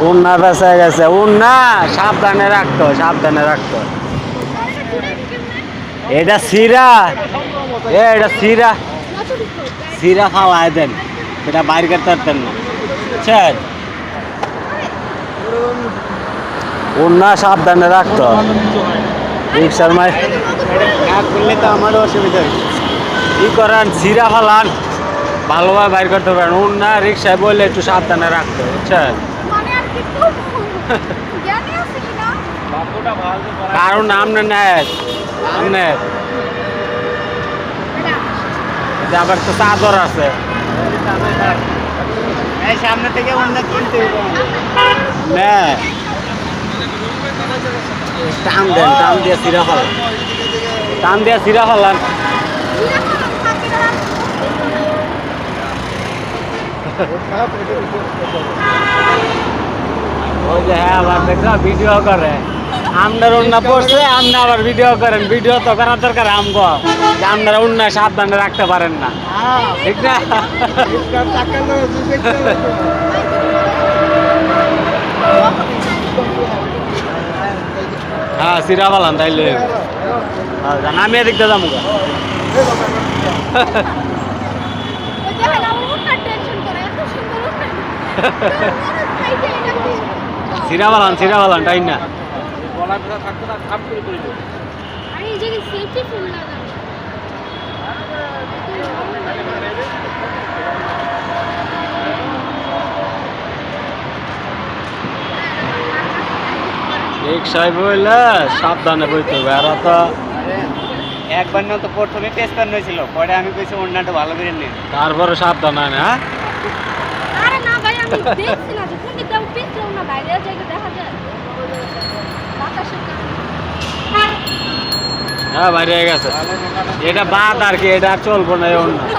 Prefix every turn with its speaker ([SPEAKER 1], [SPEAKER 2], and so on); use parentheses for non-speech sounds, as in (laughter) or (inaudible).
[SPEAKER 1] উন্না বেঁচে গেছে। উন্না, সাবধানে রাখতো সাবধানে রাখতো। এটা সিরা। এ, এটা সিরা। সিরা ফালাই দেন। এটা বাইর করতে পারতেন না। বুঝছেন উন্না সাবধানে রাখতো। রিক্সার মাই না করলে তো আমারও অসুবিধা হয়েছে কি করেন? সিরা ফালান। ভালোভাবে বাইর করতে পারেন। উন্না রিক্সায় বললে একটু সাবধানে রাখতো। বুঝছেন?
[SPEAKER 2] আর কি করব? জ্ঞানী আছে কি না?
[SPEAKER 1] কারণ আমনে নেয় আমনে যে আবার তো চাদর আছে
[SPEAKER 3] সামনে থেকে অন্য কিনতে হবে
[SPEAKER 1] টান দেন টান দিয়ে সিরা টান দিয়ে সিরা। (laughs) ওই যে হ্যাঁ আবার ভিডিও করে। আপনার উন্না পড়ছে আপনি আবার ভিডিও করেন। ভিডিও তো করার দরকার আমগো। যে আপনারা উন্না সাবধানে রাখতে পারেন না। ঠিক না? হ্যাঁ সিরা ফেলান তাইলে আমি এদিক দিয়ে যাব গা।
[SPEAKER 2] ওই দেখেন আমার উনার টেনশন করে, (laughs)
[SPEAKER 1] সিরা ফেলান তাই না?
[SPEAKER 2] আর এই জায়গায় ফুল
[SPEAKER 1] সাবধানে বইতে হবে। আর তো
[SPEAKER 3] একবার না তো প্রথমে টেস্ট করানো হয়েছিল পরে আমি কইছি অন্যটা ভালো করে নিন
[SPEAKER 1] তারপরে সাবধান হয় না হ্যাঁ?
[SPEAKER 2] আরে না ভাই, আমি দেখছি না যে কোন দিক দিয়ে আমি পেছলাম না, বাইরে জায়গা দেখা যায়। বাতাসের কারণে।
[SPEAKER 1] হ্যাঁ বাইরে গেছে এটা বাদ আর কি এটা চলবো না
[SPEAKER 2] এমন ছিল।